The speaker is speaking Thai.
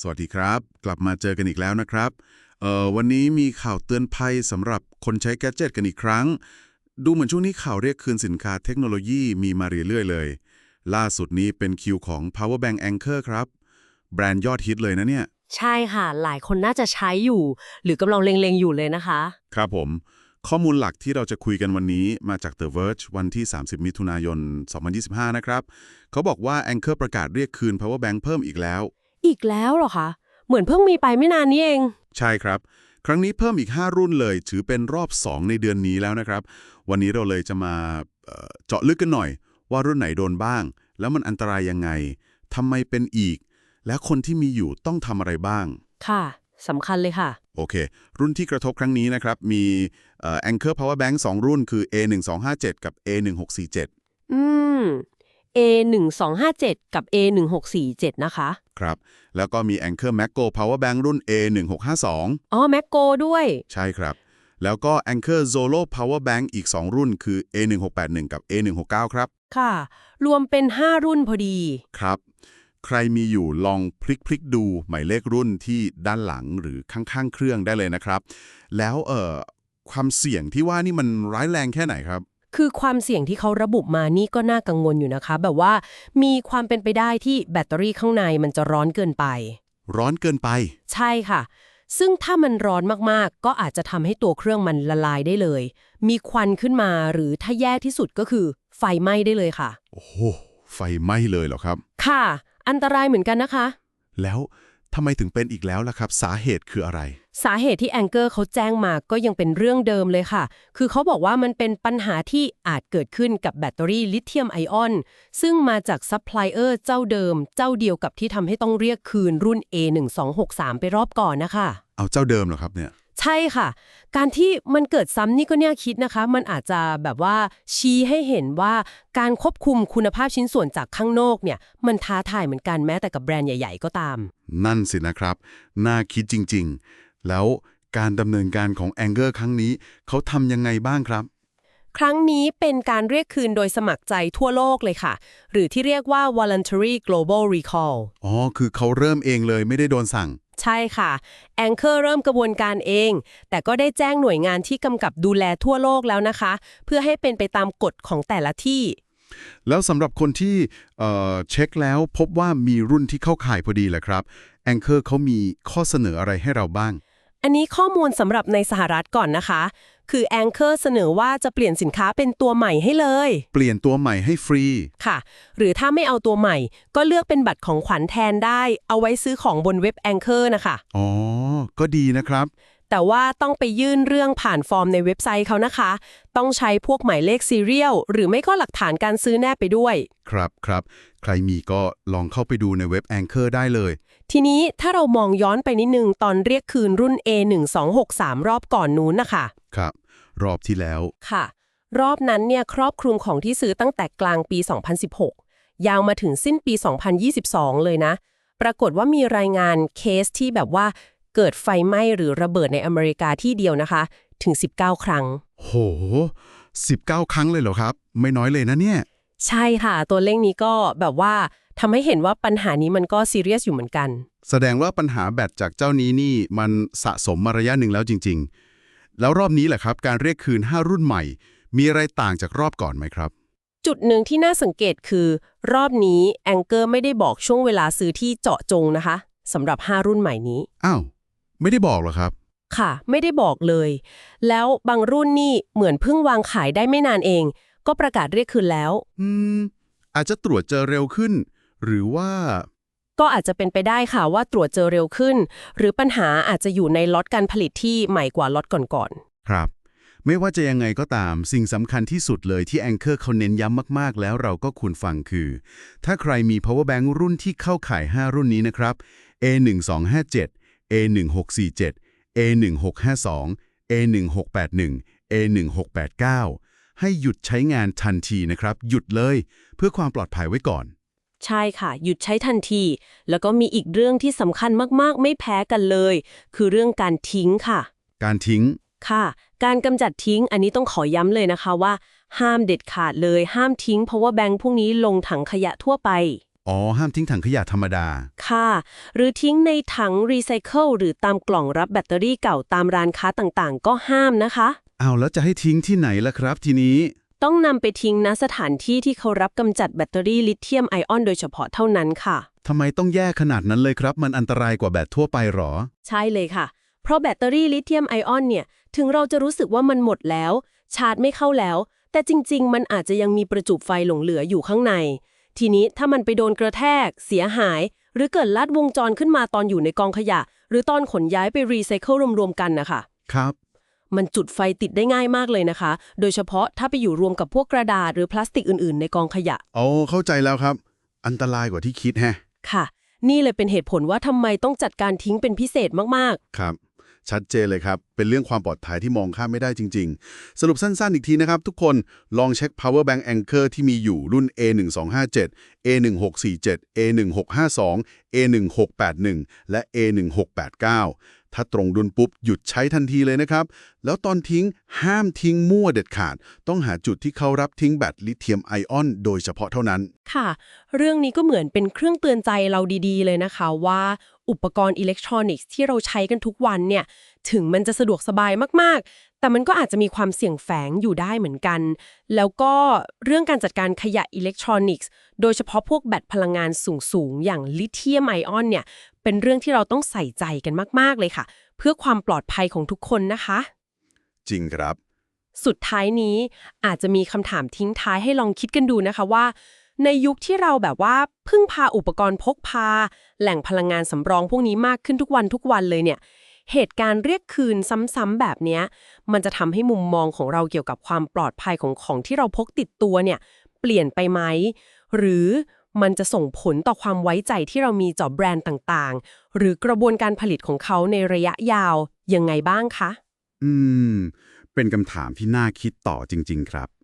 สวัสดีครับ กลับมาเจอกันอีกแล้วนะครับเอ่อวันนี้มีข่าวเตือนภัยสำหรับคนใช้แกดเจิตกันอีกครั้ง ดูเหมือนช่วงนี้ข่าวเรียกคืนสินค้าเทคโนโลยีมีมาเรื่อยๆเลย ล่าสุดนี้เป็นคิวของ Power Bank Anchor ครับ แบรนด์ยอดฮิตเลยนะเนี่ย ใช่ค่ะ หลายคนน่าจะใช้อยู่ หรือกำลังเล็งๆอยู่เลยนะคะ ครับผม ข้อมูลหลักที่เราจะคุยกันวันนี้มาจาก The Verge วันที่ 30 มิถุนายน 2025 นะครับ เขาบอกว่า Anchor ประกาศเรียกคืน Power Bank เพิ่มอีกแล้ว อีกแล้วเหรอคะ เหมือนเพิ่งมีไปไม่นานนี้เอง ใช่ครับ ครั้งนี้เพิ่มอีก 5 รุ่นเลย ถือเป็นรอบ 2 ในเดือนนี้แล้วนะครับ วันนี้เราเลยจะมาเอ่อเจาะลึกกันหน่อย ว่ารุ่นไหนโดนบ้าง แล้วมันอันตรายยังไงทำไมเป็นอีก และคนที่มีอยู่ต้องทำอะไรบ้าง ค่ะสำคัญเลยค่ะ โอเค รุ่นที่กระทบครั้งนี้นะครับ มีเอ่อ Anchor Power Bank 2 รุ่นคือ A1257 กับ A1647 อืม A1257 กับ A1647 นะคะ ครับ แล้วก็มี Anchor Macgo Power Bank รุ่น A1652 อ๋อแมกโกด้วย ใช่ครับ แล้วก็ Anchor Zolo Power Bank อีก 2 รุ่นคือ A1681 กับ A169 ครับ ค่ะ รวมเป็น 5 รุ่นพอดี ครับ ใครมีอยู่ลองพลิกพลิกดู หมายเลขรุ่นที่ด้านหลังหรือข้างๆ เครื่องได้เลยนะครับ แล้วเอ่อความเสี่ยงที่ว่านี่มันร้ายแรงแค่ไหนครับ คือความเสี่ยงที่เขาระบุมานี่ก็น่ากังวลอยู่นะคะ แบบว่ามีความเป็นไปได้ที่แบตเตอรี่ข้างในมันจะร้อนเกินไป ร้อนเกินไป ใช่ค่ะ ซึ่งถ้ามันร้อนมากๆ ก็อาจจะทำให้ตัวเครื่องมันละลายได้เลย มีควันขึ้นมาหรือถ้าแย่ที่สุดก็คือ ไฟไหม้ได้เลยค่ะ โอ้โหไฟไหม้เลยเหรอครับ ค่ะ อันตรายเหมือนกันนะคะ แล้วทำไมถึงเป็นอีกแล้วล่ะครับ สาเหตุคืออะไร สาเหตุที่แองเกอร์เขาแจ้งมาก็ยังเป็นเรื่องเดิมเลยค่ะ คือเขาบอกว่ามันเป็นปัญหาที่อาจเกิดขึ้นกับแบตเตอรี่ลิเธียมไอออน ซึ่งมาจากซัพพลายเออร์เจ้าเดิม เจ้าเดียวกับที่ทำให้ต้องเรียกคืนรุ่น A1263 ไปรอบก่อนนะคะ เอาเจ้าเดิมเหรอครับเนี่ย ใช่ค่ะ การที่มันเกิดซ้ำนี่ก็เนี่ยคิดนะคะ มันอาจจะแบบว่าชี้ให้เห็นว่าการควบคุมคุณภาพชิ้นส่วนจากข้างนอกเนี่ย มันท้าทายเหมือนกันแม้แต่กับแบรนด์ใหญ่ ๆ ก็ตาม นั่นสินะครับ น่าคิดจริง ๆ แล้วการดำเนินการของ a n g e r ครั้งนี้ เขาทำยังไงบ้างครับ ครั้งนี้เป็นการเรียกคืนโดยสมัครใจทั่วโลกเลยค่ะ หรือที่เรียกว่า voluntary global recall อ๋อ คือเขาเริ่มเองเลยไม่ได้โดนสั่ง ใช่ค่ะ Anchor เริ่มกระบวนการเอง แต่ก็ได้แจ้งหน่วยงานที่กำกับดูแลทั่วโลกแล้วนะคะ เพื่อให้เป็นไปตามกฎของแต่ละที่ แล้วสำหรับคนที่เอ่อเช็คแล้วพบว่ามีรุ่นที่เข้าข่ายพอดีแหละครับ Anchor เขามีข้อเสนออะไรให้เราบ้าง อันนี้ข้อมูลสำหรับในสหรัฐก่อนนะคะ คือ Anchor เสนอว่าจะเปลี่ยนสินค้าเป็นตัวใหม่ให้เลย เปลี่ยนตัวใหม่ให้ฟรี ค่ะ หรือถ้าไม่เอาตัวใหม่ ก็เลือกเป็นบัตรของขวัญแทนได้ เอาไว้ซื้อของบนเว็บ Anchor นะคะ อ๋อ ก็ดีนะครับ แต่ว่าต้องไปยื่นเรื่องผ่านฟอร์มในเว็บไซต์เขานะคะ ต้องใช้พวกหมายเลขซีเรียลหรือไม่ก็หลักฐานการซื้อแนบไปด้วย ครับครับ ใครมีก็ลองเข้าไปดูในเว็บ Anchor ได้เลย ทีนี้ถ้าเรามองย้อนไปนิดนึงตอนเรียกคืนรุ่น A1263 รอบก่อนนู้นนะคะครับ รอบที่แล้วค่ะ รอบนั้นเนี่ยครอบคลุมของที่ซื้อตั้งแต่กลางปี 2016 ยาวมาถึงสิ้นปี 2022 เลยนะ ปรากฏว่ามีรายงานเคสที่แบบว่า เกิดไฟไหม้หรือระเบิดในอเมริกาที่เดียวนะคะ ถึง 19 ครั้ง โห 19 ครั้งเลยเหรอครับ ไม่น้อยเลยนะเนี่ย ใช่ค่ะ ตัวเลขนี้ก็แบบว่าทำให้เห็นว่าปัญหานี้มันก็ซีเรียสอยู่เหมือนกัน แสดงว่าปัญหาแบตจากเจ้านี้นี่มันสะสมมาระยะหนึ่งแล้วจริง ๆ แล้วรอบนี้แหละครับ การเรียกคืน 5 รุ่นใหม่ มีอะไรต่างจากรอบก่อนไหมครับจุดหนึ่งที่น่าสังเกตคือ รอบนี้แองเกอร์ไม่ได้บอกช่วงเวลาซื้อที่เจาะจงนะคะสำหรับ 5 รุ่นใหม่นี้ อ้าว ไม่ได้บอกเหรอครับ ค่ะ ไม่ได้บอกเลย แล้วบางรุ่นนี่เหมือนเพิ่งวางขายได้ไม่นานเอง ก็ประกาศเรียกคืนแล้ว อืม อาจจะตรวจเจอเร็วขึ้น หรือว่า ก็อาจจะเป็นไปได้ค่ะว่าตรวจเจอเร็วขึ้น หรือปัญหาอาจจะอยู่ในล็อตการผลิตที่ใหม่กว่าล็อตก่อนครับ ไม่ว่าจะยังไงก็ตาม สิ่งสำคัญที่สุดเลยที่ Anchor เขาเน้นย้ำมากๆ แล้วเราก็ควรฟังคือ ถ้าใครมี power bank รุ่นที่เข้าข่าย 5 รุ่นนี้นะครับ A1257 A1647 A1652 A1681 A1689 ให้หยุดใช้งานทันทีนะครับ หยุดเลย เพื่อความปลอดภัยไว้ก่อนๆใช่ค่ะ หยุดใช้ทันที แล้วก็มีอีกเรื่องที่สำคัญมากๆ ไม่แพ้กันเลย คือเรื่องการทิ้งค่ะ การทิ้งค่ะ การกำจัดทิ้งอันนี้ต้องขอย้ำเลยนะคะว่า ห้ามเด็ดขาดเลย ห้ามทิ้ง เพราะว่าแบงค์พวกนี้ลงถังขยะทั่วไป อ๋อ ห้ามทิ้งถังขยะธรรมดา ค่ะ หรือทิ้งในถังรีไซเคิลหรือตามกล่องรับแบตเตอรี่เก่าตามร้านค้าต่างๆ ก็ห้ามนะคะ เอาแล้วจะให้ทิ้งที่ไหนล่ะครับทีนี้ ต้องนำไปทิ้งณสถานที่ที่เขารับกำจัดแบตเตอรี่ลิเธียมไอออนโดยเฉพาะเท่านั้นค่ะ ทำไมต้องแยกขนาดนั้นเลยครับ มันอันตรายกว่าแบตทั่วไปหรอ ใช่เลยค่ะ เพราะแบตเตอรี่ลิเธียมไอออนเนี่ย ถึงเราจะรู้สึกว่ามันหมดแล้ว ชาร์จไม่เข้าแล้ว แต่จริง ๆ มันอาจจะยังมีประจุไฟหลงเหลืออยู่ข้างใน ทีนี้ถ้ามันไปโดนกระแทก เสียหาย หรือเกิดลัดวงจรขึ้นมาตอนอยู่ในกองขยะ หรือตอนขนย้ายไปรีไซเคิลรวมๆกันนะคะครับ มันจุดไฟติดได้ง่ายมากเลยนะคะ โดยเฉพาะถ้าไปอยู่รวมกับพวกกระดาษหรือพลาสติกอื่นๆ ในกองขยะอ๋อเข้าใจแล้วครับ อันตรายกว่าที่คิดแฮะค่ะ นี่เลยเป็นเหตุผลว่าทำไมต้องจัดการทิ้งเป็นพิเศษมากครับ ชัดเจนเลยครับ เป็นเรื่องความปลอดภัยที่มองข้ามไม่ได้จริง ๆ สรุปสั้น ๆ อีกทีนะครับ ทุกคนลองเช็ค power bank anchor ที่มีอยู่รุ่น A1257 A1647 A1652 A1681 และ A1689 ถ้าตรงดุลปุ๊บ หยุดใช้ทันทีเลยนะครับ แล้วตอนทิ้งห้ามทิ้งมั่วเด็ดขาด ต้องหาจุดที่เขารับทิ้งแบตลิเธียมไอออนโดยเฉพาะเท่านั้น ค่ะ เรื่องนี้ก็เหมือนเป็นเครื่องเตือนใจเราดีๆ เลยนะคะว่า อุปกรณ์อิเล็กทรอนิกส์ที่เราใช้กันทุกวันเนี่ยถึงมันจะสะดวกสบายมากๆ แต่มันก็อาจจะมีความเสี่ยงแฝงอยู่ได้เหมือนกัน แล้วก็เรื่องการจัดการขยะอิเล็กทรอนิกส์ โดยเฉพาะพวกแบตพลังงานสูงๆ อย่างลิเธียมไอออนเนี่ยเป็นเรื่องที่เราต้องใส่ใจกันมากๆเลยค่ะ เพื่อความปลอดภัยของทุกคนนะคะ จริงครับ สุดท้ายนี้อาจจะมีคำถามทิ้งท้ายให้ลองคิดกันดูนะคะว่า ในยุคที่เราแบบว่าพึ่งพาอุปกรณ์พกพา แหล่งพลังงานสำรองพวกนี้มากขึ้นทุกวันทุกวันเลยเนี่ย เหตุการณ์เรียกคืนซ้ำๆแบบเนี้ยมันจะทำให้มุมมองของเราเกี่ยวกับความปลอดภัยของของที่เราพกติดตัวเนี่ย เปลี่ยนไปไหม หรือมันจะส่งผลต่อความไว้ใจที่เรามีต่อแบรนด์ต่างๆ หรือกระบวนการผลิตของเขาในระยะยาวยังไงบ้างคะ อืม เป็นคำถามที่น่าคิดต่อจริง ๆ ครับ